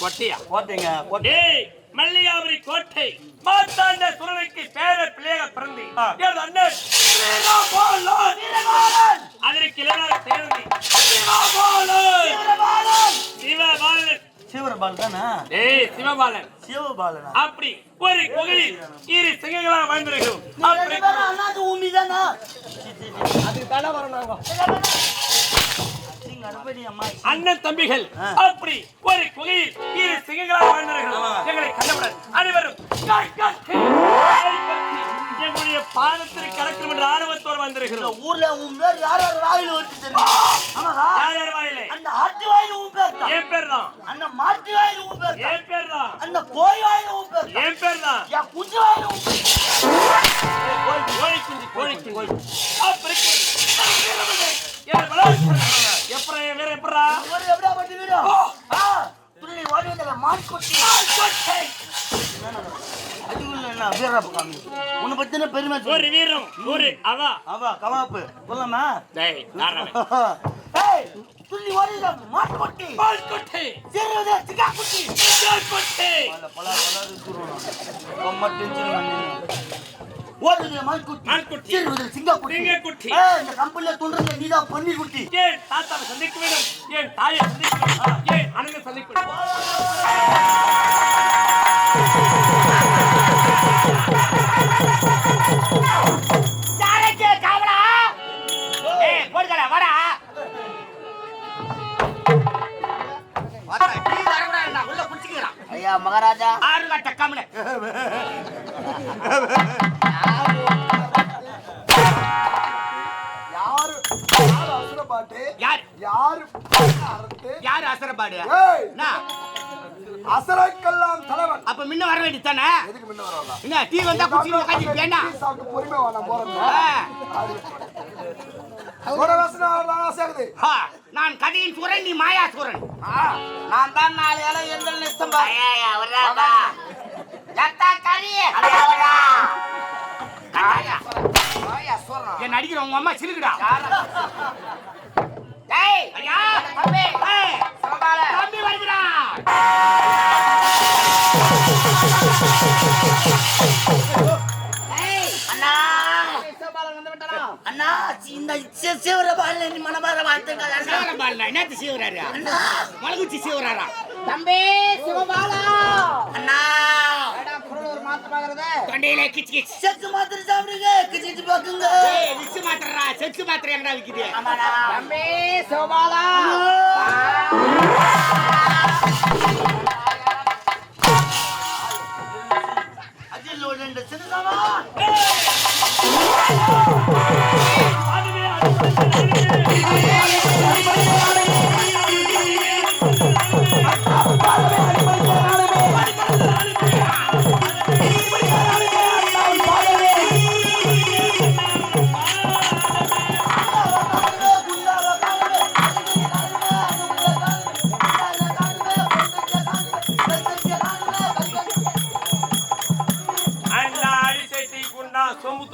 கொட்டையா? டேய் மல்லிகாபுரி கோட்டை. மாத்தாண்ட சுரனுக்கு பேர பிள்ளைக பிறந்து. அண்ணன். அதற்கு இளைஞர் சேர்ந்து சிவபாலன். சிவபாலன் சிவபால் தானே? டேய் சிவபாலன். சிவபாலனா? அப்படி ஒரு குகையில் இரு சிங்கங்களா வாழ்ந்திருக்கிறோம். அப்படி அண்ணாது ஊமி தானா? அண்ணன் தம்பிகள். அப்படி ஒரு குகையில் இரு சிங்கங்களா வாழ்ந்திருக்கிறோம் எங்களை கண்டவுடன் அனைவரும் எங்களுடைய பாதத்திற்கு கலக்கும் என்ற ஆர்வத்தோடு வந்திருக்கிறோம். ஊர்ல உன் பேர் யார் யார் வாயில வச்சு யார் யார் வாயிலே? அந்த ஆட்டு வாயில உன் பேர் தான். என் பேர் தான். அந்த மாட்டு வாயில உன் பேர் என் பேர் தான். அந்த கோய் வாயில உன் பேர் என் பேர் தான். யா குஞ்சு வாயில உன் பேர் கோழி குஞ்சு கோழி குஞ்சு. அப்படி காமி. உன்னை பத்தின பெருமை ஒரு வீரம் ஒரு அவா. அவா கவாப்பு. சொல்லமா டேய். ஏய் துள்ளி ஓடி வந்த மான் கொட்டி. பால் கொட்டை. சிறுவதே சிக்கா குட்டி பால் கொட்டை. பல பல பல இருக்குறோம் கம்ம டென்ஷன் பண்ணி ஓடுது மான் குட்டி மான் குட்டி. சிறுவதே சிங்கா குட்டி சிங்க குட்டி. ஏய் இந்த கம்பெனில துண்டுறது நீதான் பண்ணி குட்டி ஏன் தாத்தாவை சந்திக்க வேண்டும்? ஏன் தாயை சந்திக்க வேண்டும்? ஏன் அண்ணனை சந்திக்க வேண்டும்? ஐயா மகாராஜா. ஆறு கட்ட கமல யாரு? யாரு அசுரப்பாட்டு யார்? யாரு? அறுத்து யார் என்ன? அசரைக்கெல்லாம் தலைவன். அப்ப முன்ன வர வேண்டியதானே எதுக்கு முன்ன வரலாம்? என்ன டீ வந்தா குச்சி சாப்பிட்டு பொறுமை வேணாம் போறேன். ஒரு வசனம் சேர்க்குது நான் கதையின் சூரன் நீ மாயா சூரன். நான் தான் நாலு இலை நிஸ்தம் பா. என் அடிக்கிற உங்க அம்மா சிலுக்குடா இந்த சிவரபால நீ மனமார வாழ்த்துங்கள் அண்ணா. சீவரபாலா என்னத்து சீவராரு மலகுச்சி சீவராரா தம்பி சிவபாலா. அண்ணா. தொண்டையில கிச்சு கிச்சு. செக்கு மாத்திரை சாப்பிடுங்க கிச்சிட்டு பாக்குங்க விச்சு மாத்திரா செச்சு மாத்திரை எங்கடா விக்குது? தம்பி சிவபாலா.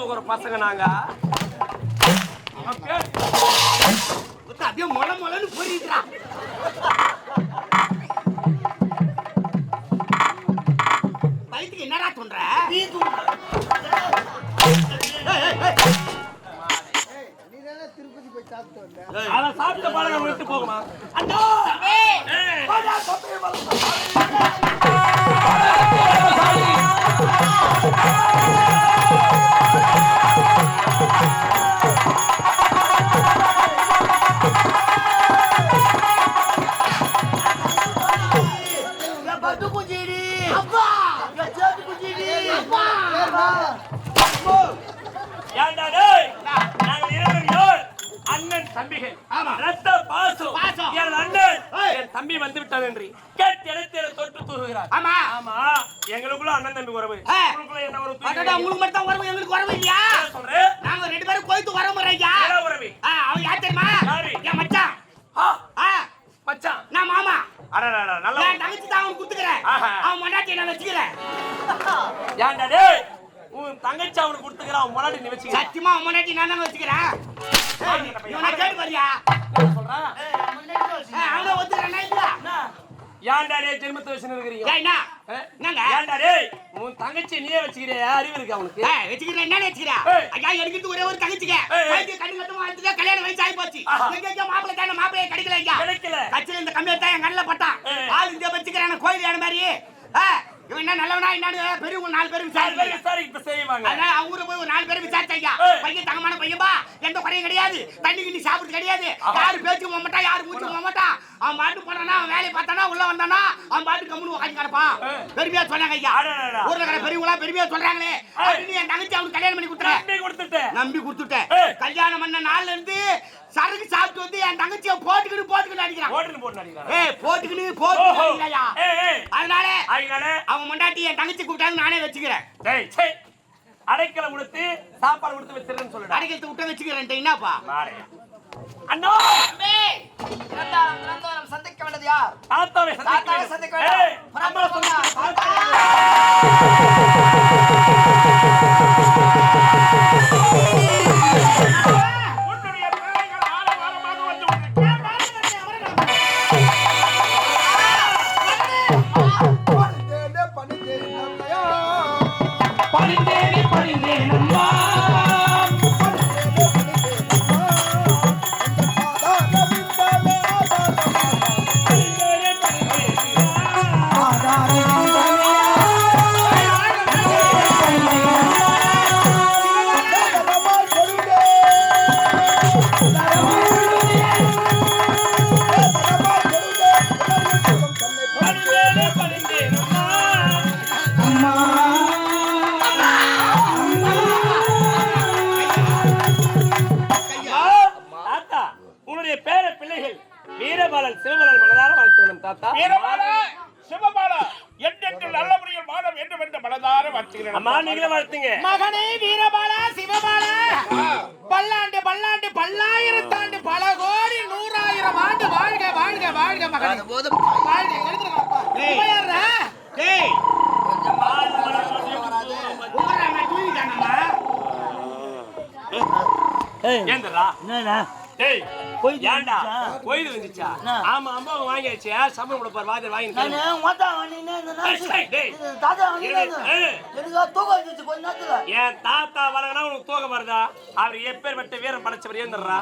தூக்குற பசங்க நாங்க. அப்படியே மொள மொளன்னு போயிருக்கிறா வயிற்றுக்கு என்னடா தோன்ற அதை சாப்பிட்ட பழகம் விட்டு போகுமா? அண்ணா! ஏண்டா டேய்? நாங்கள் அண்ணன் தம்பிகள் ஆமா ரத்த பாசம் என் அண்ணன் என் தம்பி வந்து விட்டான் என்று கேட்டு இடத்தில தொட்டு தூங்குகிறார் ஆமா ஆமா எங்களுக்குள்ள அண்ணன் தம்பி உறவு உங்களுக்குள்ள என்ன உறவு உங்களுக்கு மட்டும் எங்களுக்கு உறவு இல்லையா நாங்க ரெண்டு பேரும் கோயித்து உறவு முறையா உறவு அவன் யார் தெரியுமா என் மச்சான் மச்சான் நான் மாமா அடடா நல்லா தங்கச்சி தான் அவன் குத்துக்கிறேன் அவன் மண்டாட்டி நான் வச்சுக்கிறேன் ஏன்டா டேய் உன் தங்கச்சி அவனுக்கு கொடுத்துக்கிறான் முன்னாடி நீ வச்சுக்க சத்தியமா அவன் மொண்டாட்டி நான் தான் வச்சுக்கிறேன்? இவனை கேட்டு பாரியா? என்ன சொல்றான் அவனை ஒத்துக்கிறேன் இல்லையா? ஏன்டா டேய் ஜென்மத்தை வச்சுன்னு இருக்கிறீங்க? ஏய், என்ன? என்னங்க? ஏன்டா டேய் உன் தங்கச்சி நீயே வச்சுக்கிறியா? அறிவு இருக்கு அவனுக்கு ஏய், வச்சுக்கிறேன் என்னன்னு வச்சுக்கிறேன் ஏய். ஐயா எனக்கு ஒரே ஒரு தங்கச்சிங்க. வயசு கண்ணு கட்டுமா கல்யாணம் வயசு ஆகி போச்சு ஆஹா. எங்க எங்க மாப்பிள்ளை தானே மாப்பிள்ளையே கிடைக்கல ஐயா. கிடைக்கல. கட்சியில இந்த கம்மியா தான் என் கண்ணில் பட்டான். ஆள் இந்த வச்சுக்கிறான கோயில் யானை மாதிரி. இவன் என்ன நல்லவனா என்னன்னு பெரியவங்க நாலு பேரும் நாலு பேர் விசாரிக்க இப்ப செய்வாங்க. அதனால அவங்க போய் ஒரு நாலு பேர் விசாரிச்சா ஐயா ஏய். பையன் தங்கமான பையன்பா எந்த குறையும் கிடையாது. தண்ணி கிண்ணி சாப்பிட்டு கிடையாது. யாரு பேச்சு போக மாட்டான் யாரு மூச்சு போக மாட்டான் அவன் பாட்டு போனானா அவன் வேலையை பார்த்தானா உள்ள வந்தானா அவன் பாட்டு கம்முனு உட்காந்து கிடப்பான். பெருமையா சொன்னாங்க ஐயா. ஊர்ல இருக்கிற பெரியவங்களா பெருமையா சொல்றாங்களே. அப்படின்னு என் தங்கச்சி அவனுக்கு கல்யாணம் பண்ணி கொடுத்துட்டேன் நம்பி கொடுத்துட்டேன். கல்யாணம் பண்ண நாள்ல இருந்து சரக்கு சாப்பிட்டு வந்து என் தங்கச்சியை போட்டுக்கிட்டு போட்டுக்கிட்டு அடிக்கிறான். ஓட்டுன்னு போட்டு நடிக்கிறான் ஏய் போட்டுக்கிட்டு போட்டுக்கிட்டு ஏய் அதனால அதனால அவன் முண்டாட்டி என் தங்கச்சி கூப்பிட்டாங்க நானே வச்சுக்கிறேன். டேய் சே அடைக்கல கொடுத்து சாப்பாடு கொடுத்து வச்சிருன்னு சொல்லுடா. அடிக்கிறத விட்ட வச்சுக்கிறேன் என்னப்பா? அண்ணா! சந்திக்க வேண்டியது யார்? தாத்தாவை சந்திக்க வேண்டும். வேண்டாம். அம்மா நீங்களே வாழ்த்துங்க மகனே வீரபாலா சிவபாலா பல்லாண்டு பல்லாண்டு பல்லாயிரத்தாண்டு பல கோடி நூறாயிரம் ஆண்டு வாழ்க வாழ்க வாழ்க மகனே வாழ்க எழுதுறப்பா? டேய். ஏந்தரா என்னடா டேய் போய் ஏன்டா வந்துச்சா? கோயில் வந்துச்சா? ஆமா அம்மா வாங்கியாச்சு. சம்பளம் வாங்கி தூக்கம் வந்துச்சு கொஞ்ச நேரத்துல. என் தாத்தா வளர்கனா உனக்கு தூக்கம் வருதா? அவர் எப்பேற்பட்ட வீரம் படைச்சவர் ஏந்தர்றா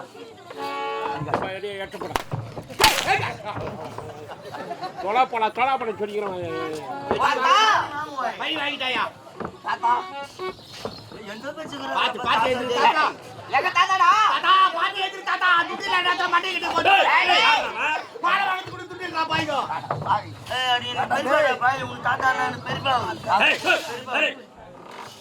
தொலா போனா தொலா பண்ண சொல்லிக்கிறோம் பை வாங்கிட்டாயா? பாத்து பாத்து எழுது தாத்தா எங்க தாத்தாடா? தாத்தா பாத்து தாத்தா. துட்டு? பாலை வாங்கி கொடு துட்டு இருக்கா பெரியப்பா பாய் உன் தாத்தா நான் பெரியப்பா.